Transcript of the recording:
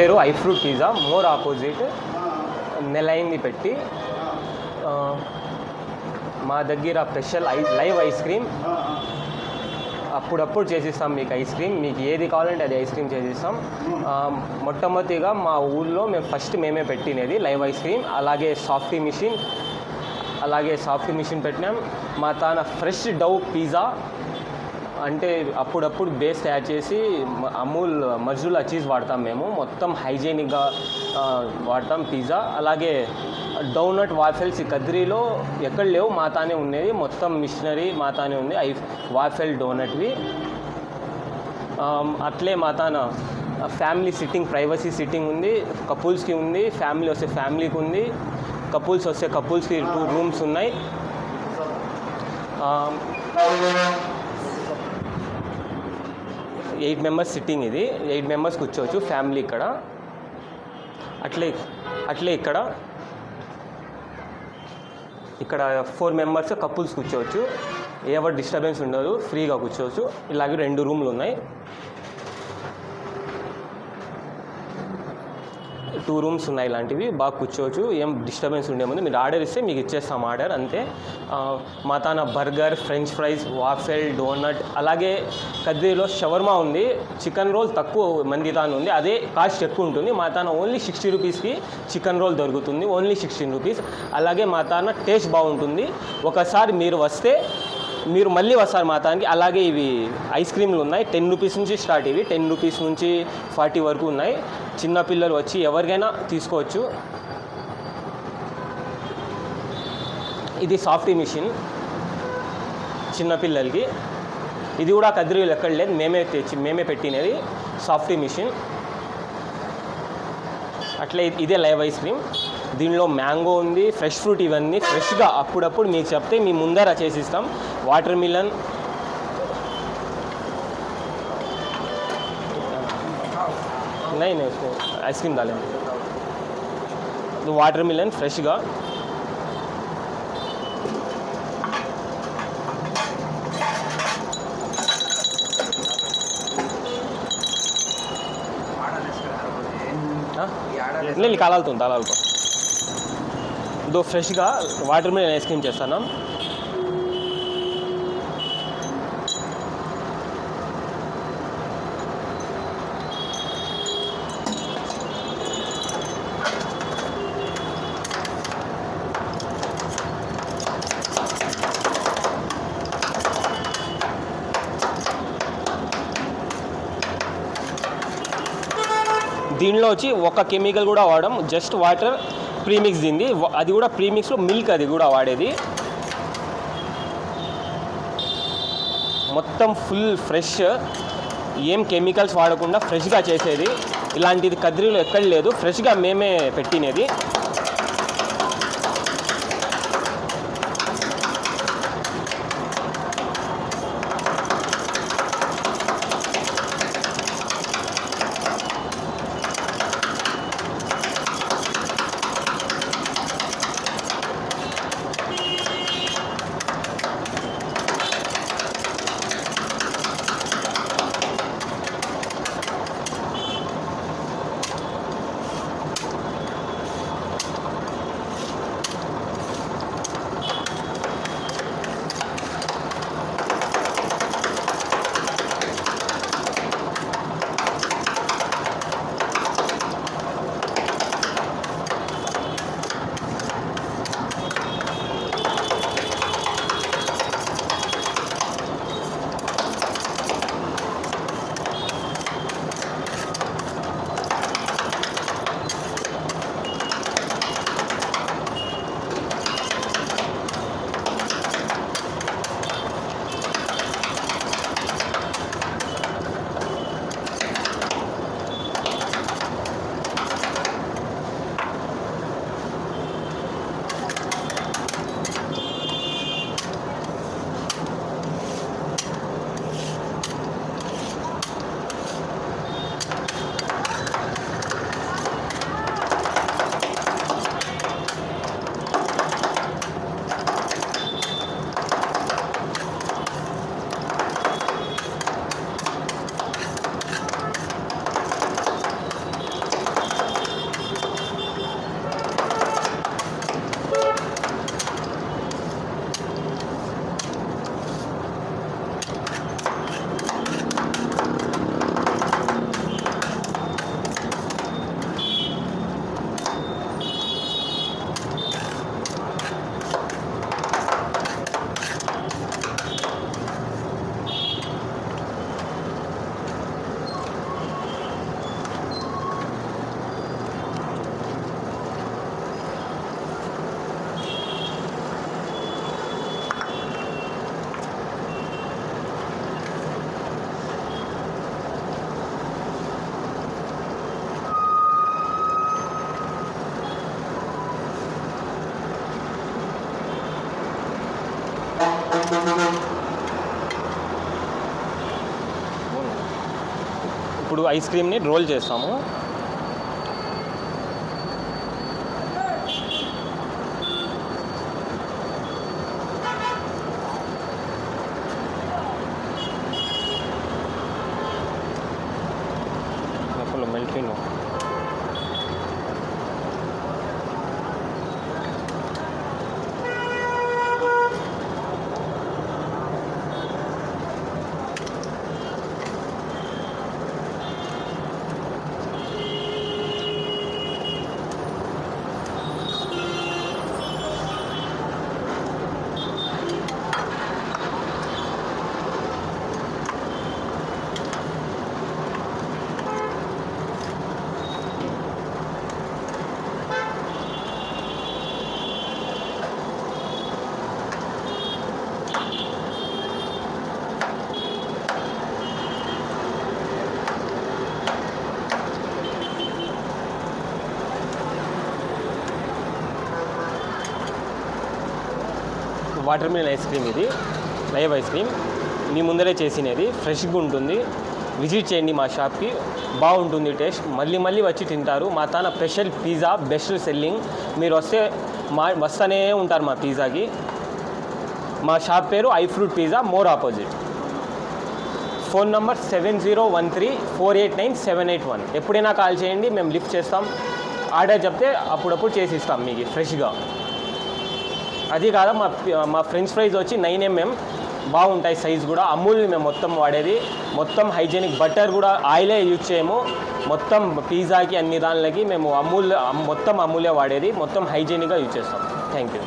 పేరు I fruit pizza More opposite నెలైంది పెట్టి మా దగ్గర special I live ice cream. అప్పుడప్పుడు చేసిస్తాం మీకు ఐస్ క్రీమ్. మీకు ఏది కావాలంటే అది ఐస్ క్రీమ్ చేసిస్తాం. మొట్టమొదటిగా మా ఊళ్ళో మేము ఫస్ట్ మేమే పెట్టినది లైవ్ ఐస్ క్రీమ్. అలాగే సాఫ్టీ మిషన్ అలాగే సాఫ్టీ మిషన్ పెట్టినాం. మా తాన ఫ్రెష్ డవ్ పిజ్జా. అంటే అప్పుడప్పుడు బేస్ తయారు చేసి అమూల్ మజ్జులా చీజ్ వాడతాం మేము. మొత్తం హైజీనిక్గా వాడతాం పిజ్జా అలాగే డౌనట్ వాఫెల్స్ ఈ కద్రీలో ఎక్కడ లేవు మాతానే ఉండేది. మొత్తం మిషనరీ మాతానే ఉంది ఐ వాఫెల్ డోనట్వి అట్లే మాతాన ఫ్యామిలీ సిట్టింగ్ ప్రైవసీ సిట్టింగ్ ఉంది. కపుల్స్కి ఉంది. ఫ్యామిలీ వస్తే ఫ్యామిలీకి ఉంది. కపుల్స్ వస్తే కపుల్స్కి టూ రూమ్స్ ఉన్నాయి. ఎయిట్ మెంబర్స్ సిట్టింగ్ ఇది. ఎయిట్ మెంబర్స్ కూర్చోవచ్చు ఫ్యామిలీ ఇక్కడ. అట్లే అట్లే ఇక్కడ. ఇక్కడ ఫోర్ మెంబర్స్ కపుల్స్ కూర్చోవచ్చు. ఎవరు డిస్టర్బెన్స్ ఉండదు ఫ్రీగా కూర్చోవచ్చు. ఇలాగే రెండు రూమ్లు ఉన్నాయి. టూ రూమ్స్ ఉన్నాయి ఇలాంటివి. బాగా కూర్చోవచ్చు. ఏం డిస్టర్బెన్స్ ఉండేముంది మీరు ఆర్డర్ ఇస్తే మీకు ఇచ్చేస్తాం ఆర్డర్ అంతే. ఆ, burger french fries waffle donut అలాగే కద్రీలో షవర్మా ఉంది. చికెన్ రోల్ తక్కువ మంది తాను ఉంది. అదే కాస్ట్ ఎక్కువ ఉంటుంది. మా తాన ఓన్లీ సిక్స్టీ రూపీస్కి చికెన్ రోల్ దొరుకుతుంది. Only sixteen rupees. అలాగే మా తాన టేస్ట్ బాగుంటుంది. ఒకసారి మీరు వస్తే మీరు మళ్ళీ వస్తారు మా తానికి అలాగే ఇవి ఐస్ క్రీమ్లు ఉన్నాయి. టెన్ రూపీస్ నుంచి స్టార్ట్ ఇవి. టెన్ రూపీస్ నుంచి ఫార్టీ వరకు ఉన్నాయి. చిన్నపిల్లలు వచ్చి ఎవరికైనా తీసుకోవచ్చు. ఇది సాఫ్టీ మిషన్ చిన్నపిల్లలకి ఇది కూడా కదిరీలు ఎక్కడ లేదు. మేమే తెచ్చి మేమే పెట్టినది సాఫ్టీ మిషన్. అట్లే ఇదే లైవ్ ఐస్ క్రీమ్. దీనిలో మ్యాంగో ఉంది ఫ్రెష్ ఫ్రూట్ ఇవన్నీ ఫ్రెష్గా అప్పుడప్పుడు మీకు చెప్తే మీ ముందర చేసిస్తాం. వాటర్ మిలన్ ఐస్ క్రీమ్ తాలేదు వాటర్ మిలన్ ఫ్రెష్గా இல்லை காலால் தூண் దో ఫ్రెష్గా వాటర్ మిలన్ ఐస్ క్రీమ్ చేస్తాను. దీనిలో వచ్చి ఒక కెమికల్ కూడా వాడడం జస్ట్ వాటర్ ప్రీమిక్స్ దింది అది కూడా ప్రీమిక్స్లో మిల్క్ అది కూడా వాడేది. మొత్తం ఫుల్ ఫ్రెష్. ఏం కెమికల్స్ వాడకుండా ఫ్రెష్గా చేసేది. ఇలాంటిది కదిరిలో ఎక్కడ లేదు. ఫ్రెష్గా మేమే పెట్టినది. ఇప్పుడు ఐస్ క్రీమ్ని రోల్ చేస్తాము full melting watermelon ice cream ఇది. Live ice cream. మీ ముందరే చేసినది. ఫ్రెష్గా ఉంటుంది. విజిట్ చేయండి మా షాప్కి. బాగుంటుంది టేస్ట్. మళ్ళీ మళ్ళీ వచ్చి తింటారు. మా తాన స్పెషల్ పిజ్జా బెస్ట్ సెల్లింగ్. మీరు వస్తే మా వస్తూనే ఉంటారు మా పిజ్జాకి. మా షాప్ పేరు I fruit pizza More opposite. Phone number seven zero one three four eight nine seven eight one. ఎప్పుడైనా కాల్ చేయండి. మేము లిఫ్ట్ చేస్తాం. ఆర్డర్ చెప్తే అప్పుడప్పుడు చేసి ఇస్తాం మీకు. ఫ్రెష్గా. అది కాదు మా మా ఫ్రెంచ్ ఫ్రైస్ వచ్చి నైన్ ఎంఎం బాగుంటాయి సైజ్ కూడా. అమూల్ మేము మొత్తం వాడేది. మొత్తం హైజీనిక్ బటర్ కూడా ఆయిలే యూజ్ చేయము. మొత్తం పిజ్జాకి అన్ని దానిలకి మేము అమూల్ మొత్తం అమూలే వాడేది. మొత్తం హైజీనిక్గా యూజ్ చేస్తాం. Thank you.